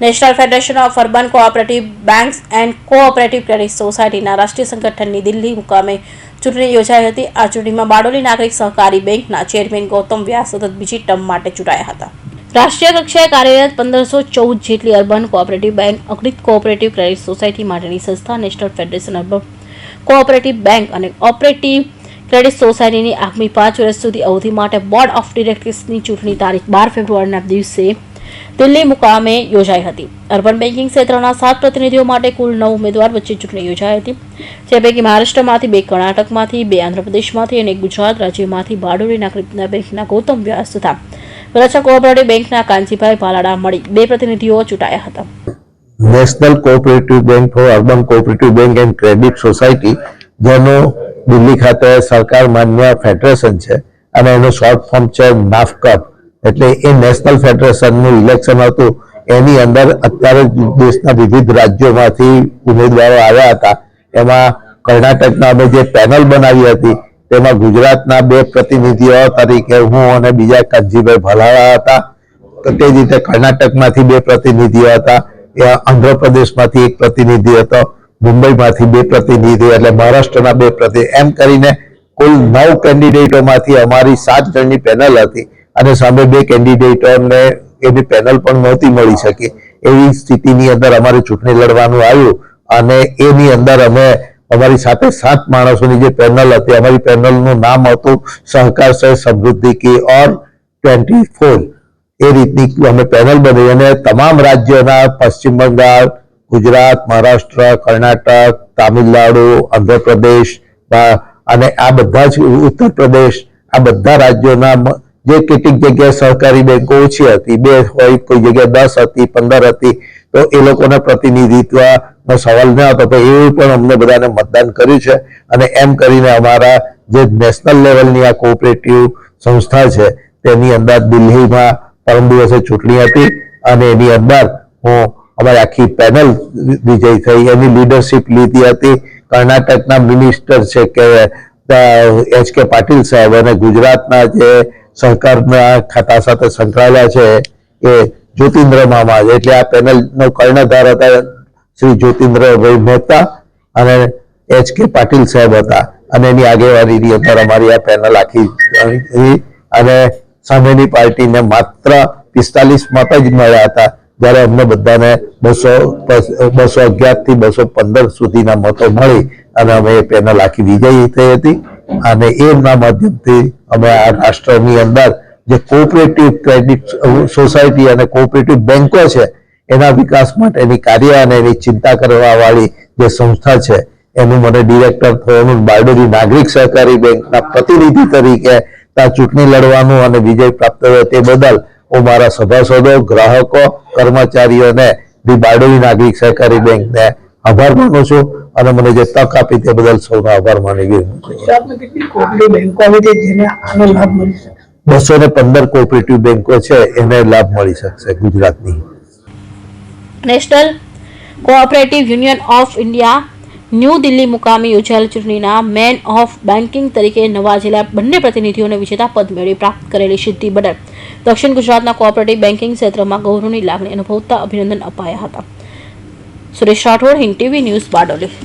National federation of urban cooperative banks and cooperative credit સોસાયટીના રાષ્ટ્રીય સંગઠનની દિલ્હી મુકામે ચૂંટણી યોજાઈ હતી. આ ચૂંટણીમાં બારડોલી નાગરિક સહકારી બેંકના ચેરમેન ગૌતમ વ્યાસ સતત બીજી ટર્મ માટે ચૂંટાયા હતા. રાષ્ટ્રીય કક્ષાએ કાર્યરત પંદરસો ચૌદ જેટલી અર્બન કોઓપરેટિવ બેંક અગ્રિત કોઓપરેટિવ ક્રેડિટ સોસાયટી માટેની સંસ્થા, national federation urban cooperative bank અને ઓપરેટિવ ક્રેડિટ સોસાયટીની આગામી પાંચ વર્ષ સુધી અવધિ માટે બોર્ડ ઓફ ડિરેક્ટર્સની ચૂંટણી તારીખ બાર ફેબ્રુઆરીના દિવસે દિલ્હી મુકામે યોજાઈ હતી. અર્બન બેન્કિંગ ક્ષેત્રના સાત પ્રતિનિધિઓ માટે કુલ નવ ઉમેદવાર વચ્ચે ચૂંટણી યોજાઈ હતી. જે પૈકી મહારાષ્ટ્રમાંથી બે કર્ણાટકમાંથી, બે આંધ્રપ્રદેશમાંથી અને ગુજરાત રાજ્યમાંથી બારડોલીના નાગરિકના બેંકના ગૌતમ વ્યાસ તથા વરાછા કોઓપરેટિવ બેંકના કાંજીભાઈ પાલાડા મળી બે પ્રતિનિધિઓ ચૂંટાયા હતા. National cooperative bank for urban cooperative bank and credit society, જેનો દિલ્હી ખાતે સરકાર માન્ય ફેડરેશન છે, અને એનું શોર્ટ ફોર્મ છે નાફકપ એટલે એ નેશનલ ફેડરેશનનું ઇલેક્શન હતું. એની અંદર અત્યારે દેશના વિવિધ રાજ્યોમાંથી ઉમેદવારો આવ્યા હતા. એમાં કર્ણાટકના અમે જે પેનલ બનાવી હતી, તેમાં ગુજરાતના બે પ્રતિનિધિઓ તરીકે હું અને બીજા કાનજીભાઈ ભલાવા હતા. તો જ રીતે કર્ણાટકમાંથી બે પ્રતિનિધિઓ હતા. એ આંધ્રપ્રદેશમાંથી એક પ્રતિનિધિ હતો. મુંબઈમાંથી બે પ્રતિનિધિ એટલે મહારાષ્ટ્રના બે પ્રતિ એમ કરીને કુલ નવ કેન્ડિડેટોમાંથી અમારી સાત જણની પેનલ હતી. અને સામે બે કેન્ડિડેટોને એની પેનલ પણ નહોતી મળી શકી. એવી સ્થિતિની અંદર અમારે ચૂંટણી લડવાનું આવ્યું અને એની અંદર અમે અમારી સાથે સાત માણસોની જે પેનલ હતી, અમારી પેનલનું નામ હતું સહકાર સહ સમૃદ્ધિ કી ઓર ટ્વેન્ટી ફોર. એ રીતની અમે પેનલ બની અને તમામ રાજ્યોના પશ્ચિમ બંગાળ, ગુજરાત, મહારાષ્ટ્ર, કર્ણાટક, તામિલનાડુ, આંધ્રપ્રદેશ અને આ બધા જ ઉત્તર પ્રદેશ, આ બધા રાજ્યોના જે કેટલીક જગ્યાએ સહકારી બેંકો ઓછી હતી, બે હોય, કોઈ જગ્યાએ દસ હતી, પંદર હતી, તો એ લોકોના પ્રતિનિધિત્વ નો સવાલ ન હતો. તો એવું પણ અમને બધાને મતદાન કર્યું છે અને એમ કરીને અમારા જે નેશનલ લેવલની આ કોઓપરેટિવ સંસ્થા છે, તેની અંદર દિલ્હીમાં પરમ દિવસે ચૂંટણી હતી અને એની અંદર હું અમારી આખી પેનલ વિજય થઈ, એની લીડરશીપ લીધી હતી. કર્ણાટકના મિનિસ્ટર છે કે એચ કે પાટીલ સાહેબ અને ગુજરાતના જે સહકારના ખાતા સાથે સંકળાયેલા છે એ જ્યોતિન્દ્ર મામા. એટલે આ પેનલનો કર્ણધાર હતા શ્રી જ્યોતિન્દ્રભાઈ મહેતા અને એચ કે પાટીલ સાહેબ હતા. અને એની આગેવાનીની અંદર અમારી આ પેનલ આખી અને સામેની પાર્ટીને માત્ર પિસ્તાલીસ મત જ મળ્યા હતા. જ્યારે અમને બધાને બસો બસો અગિયારથી બસો પંદર સુધીના મતો મળી. અને અમે પેનલ આખી વિજયી થઈ હતી. અને એમના માધ્યમથી અમે આ રાષ્ટ્રની અંદર જે કોઓપરેટિવ ક્રેડિટ સોસાયટી અને કોઓપરેટિવ બેન્કો છે, એના વિકાસ માટેની કાર્ય અને એની ચિંતા કરવાવાળી જે સંસ્થા છે, એનું મને ડિરેક્ટર થવાનું બારડોલી નાગરિક સહકારી બેંકના પ્રતિનિધિ તરીકે ત્યાં ચૂંટણી લડવાનું અને વિજય પ્રાપ્ત થયો તે બદલ હું મારા સભાસદો, ગ્રાહકો, કર્મચારીઓને બી બારડોલી નાગરિક સહકારી બેંકને આભાર માનું છું. અને મને જે તક આપી તે બદલ સૌનો આભાર માની શકે? બસો ને પંદર કોઓપરેટિવ બેંકો છે એને લાભ મળી શકશે ગુજરાતની. National cooperative union of India New Delhi મુકામે યોજાયેલ ચૂંટણીના મેન ઓફ બેન્કિંગ તરીકે નવાજેલા બંને પ્રતિનિધિઓને વિજેતા પદ મેળવી પ્રાપ્ત કરેલી સિદ્ધિ બદલ દક્ષિણ ગુજરાતના કોઓપરેટિવ બેન્કિંગ ક્ષેત્રમાં ગૌરવની લાગણી અનુભવતા અભિનંદન અપાયા હતા. Suresh Rathod Hind TV news Bardoli.